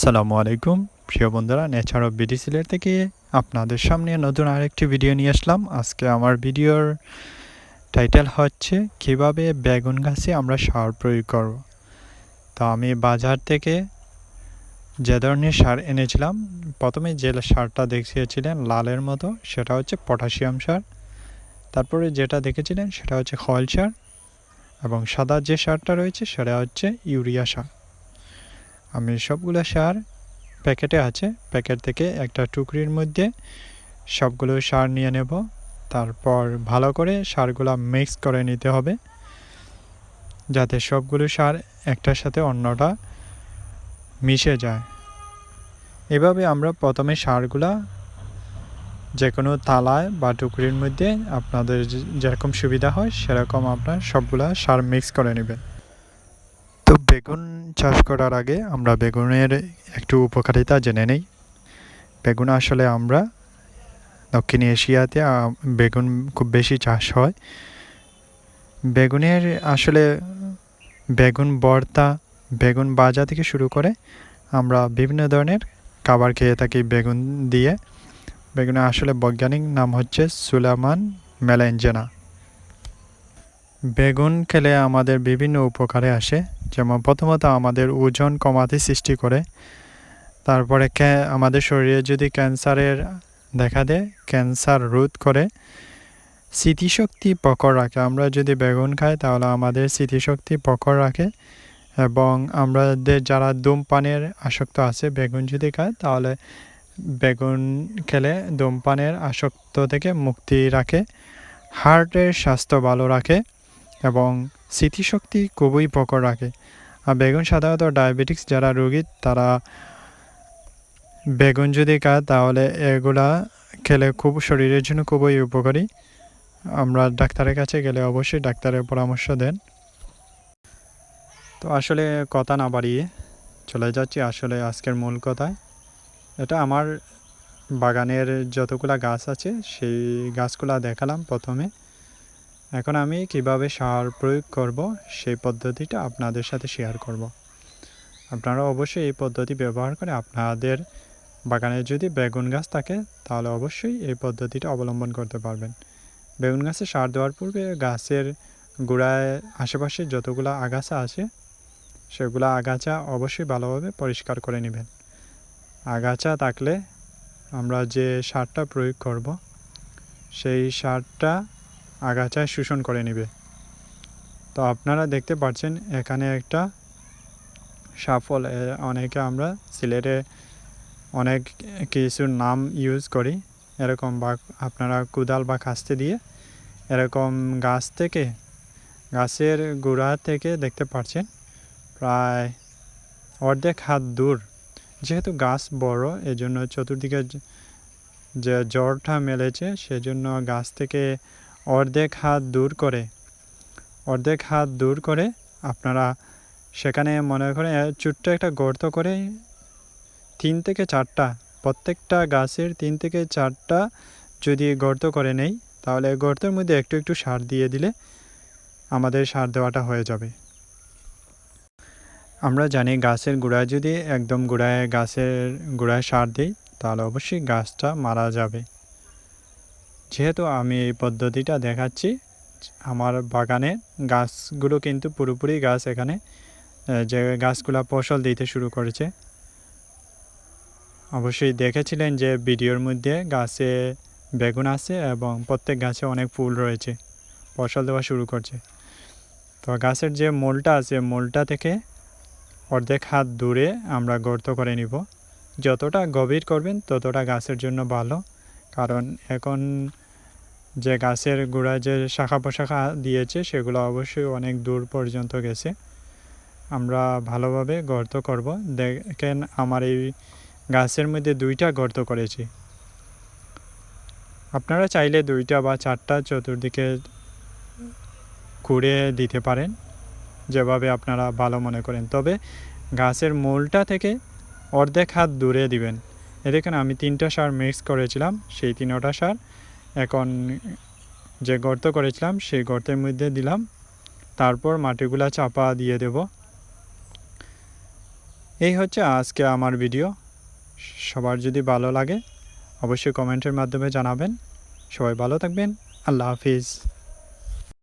আসসালামু আলাইকুম। প্রিয় বন্ধুরা নেচার অফ বিডি থেকে আপনাদের সামনে নতুন আরেকটি ভিডিও নিয়ে আসলাম। আজকে আমার ভিডিওর টাইটেল হচ্ছে, কীভাবে বেগুন গাছে আমরা সার প্রয়োগ করব। তো আমি বাজার থেকে যে ধরনের সার এনেছিলাম, প্রথমে যে সারটা দেখিয়েছিলেন লালের মতো, সেটা হচ্ছে পটাশিয়াম সার। তারপরে যেটা দেখেছিলেন, সেটা হচ্ছে খয়েল সার এবং সাদা যে সারটা রয়েছে, সেটা হচ্ছে ইউরিয়া সার। আমি সবগুলো সার প্যাকেটে আছে। প্যাকেট থেকে একটা টুকরির মধ্যে সবগুলো সার নিয়ে নেব। তারপর ভালো করে সারগুলো মিক্স করে নিতে হবে। যাতে সবগুলো সার একটার সাথে অন্যটা মিশে যায়। এভাবে আমরা প্রথমে সারগুলা যে কোনো তালায় বা টুকরির মধ্যে আপনাদের যেরকম সুবিধা হয়, সেরকম আপনার সবগুলা সার মিক্স করে নেবেন। তো বেগুন চাষ করার আগে আমরা বেগুনের একটু উপকারিতা জেনে নেই। বেগুন আসলে আমরা দক্ষিণ এশিয়াতে বেগুন খুব বেশি চাষ হয়। বেগুনের আসলে বেগুন ভর্তা বেগুন ভাজা থেকে শুরু করে আমরা বিভিন্ন ধরনের খাবার খেয়ে থাকি বেগুন দিয়ে। বেগুনের আসলে বৈজ্ঞানিক নাম হচ্ছে সুলামান মেলেঞ্জেনা। বেগুন খেলে আমাদের বিভিন্ন উপকারে আসে। যেমন প্রথমত আমাদের ওজন কমাতে সৃষ্টি করে। তারপরে আমাদের শরীরে যদি ক্যান্সারের দেখা দেয়, ক্যান্সার রোধ করে। স্মৃতিশক্তি প্রখর রাখে। আমরা যদি বেগুন খাই, তাহলে আমাদের স্মৃতিশক্তি প্রখর রাখে এবং আমাদের যারা ধূমপানের আসক্ত আছে, বেগুন যদি খায়, তাহলে বেগুন খেলে ধূমপানের আসক্ত থেকে মুক্তি রাখে। হার্টের স্বাস্থ্য ভালো রাখে। এবং স্মৃতিশক্তি খুবই প্রখর রাখে। আর বেগুন সাধারণত ডায়াবেটিক্স যারা রোগী, তারা বেগুন যদি খায়, তাহলে এগুলা খেলে খুব শরীরের জন্য খুবই উপকারী। আমরা ডাক্তারের কাছে গেলে অবশ্যই ডাক্তারের পরামর্শ দেন। তো আসলে কথা না বাড়িয়ে চলে যাচ্ছি। আসলে আজকের মূল কথায় এটা আমার বাগানের যতগুলা গাছ আছে, সেই গাছগুলা দেখালাম প্রথমে। এখন আমি কীভাবে সার প্রয়োগ করব সেই পদ্ধতিটা আপনাদের সাথে শেয়ার করব। আপনারা অবশ্যই এই পদ্ধতি ব্যবহার করে আপনাদের বাগানে যদি বেগুন গাছ থাকে, তাহলে অবশ্যই এই পদ্ধতিটা অবলম্বন করতে পারবেন। বেগুন গাছে সার দেওয়ার পূর্বে গাছের গোড়ায় আশেপাশে যতগুলো আগাছা আছে, সেগুলো আগাছা অবশ্যই ভালোভাবে পরিষ্কার করে নেবেন। আগাছা থাকলে আমরা যে সারটা প্রয়োগ করব, সেই সারটা আগাছায় শোষণ করে নেবে। তো আপনারা দেখতে পাচ্ছেন, এখানে একটা সাফল অনেকে আমরা সিলেটে অনেক কিছুর নাম ইউজ করি। এরকম বা, আপনারা কুদাল বা কাস্তে দিয়ে এরকম গাছ থেকে, গাছের গোড়া থেকে দেখতে পাচ্ছেন, প্রায় অর্ধেক হাত দূর। যেহেতু গাছ বড়, এজন্য চতুর্দিকে যে- জ্বরটা মেলেছে, সেজন্য গাছ থেকে অর্ধেক হাত দূর করে অর্ধেক হাত দূর করে আপনারা সেখানে মনে করেন এ, ছোট্ট একটা গর্ত করে তিন থেকে চারটা প্রত্যেকটা গাছের তিন থেকে চারটা যদি গর্ত করে নেই তাহলে গর্তের মধ্যে একটু একটু সার দিয়ে দিলে আমাদের সার দেওয়াটা হয়ে যাবে। আমরা জানি গাছের গোড়ায় যদি একদম গোড়ায় গাছের গোড়ায় সার দিই তাহলে অবশ্যই গাছটা মারা যাবে। যেহেতু আমি এই পদ্ধতিটা দেখাচ্ছি, আমার বাগানে গাছগুলো কিন্তু পুরোপুরি গাছ এখানে যে গাছগুলা ফসল দিতে শুরু করেছে। অবশ্যই দেখেছিলেন যে ভিডিওর মধ্যে গাছে বেগুন আছে এবং প্রত্যেক গাছে অনেক ফুল রয়েছে, ফসল দেওয়া শুরু করছে। তো গাছের যে মূলটা আছে, মূলটা থেকে অর্ধেক হাত দূরে আমরা গর্ত করে নিব। যতটা গভীর করবেন ততটা গাছের জন্য ভালো। কারণ এখন যে গাছের গোড়ায় যে শাখা পোশাখা দিয়েছে, সেগুলো অবশ্যই অনেক দূর পর্যন্ত গেছে। আমরা ভালোভাবে গর্ত করব। দেখেন, আমার এই গাছের মধ্যে দুইটা গর্ত করেছি। আপনারা চাইলে দুইটা বা চারটা চতুর্দিকে কুড়ে দিতে পারেন, যেভাবে আপনারা ভালো মনে করেন। তবে গাছের মূলটা থেকে অর্ধেক হাত দূরে দিবেন। দেখেন, আমি তিনটা সার মিক্স করেছিলাম, সেই তিনটা সার এখন যে গর্ত করেছিলাম, সেই গর্তের মধ্যে দিলাম। তারপর মাটিগুলা চাপা দিয়ে দেব। এই হচ্ছে আজকে আমার ভিডিও সবার যদি ভালো লাগে, অবশ্যই কমেন্টের মাধ্যমে জানাবেন। সবাই ভালো থাকবেন। আল্লাহ হাফিজ।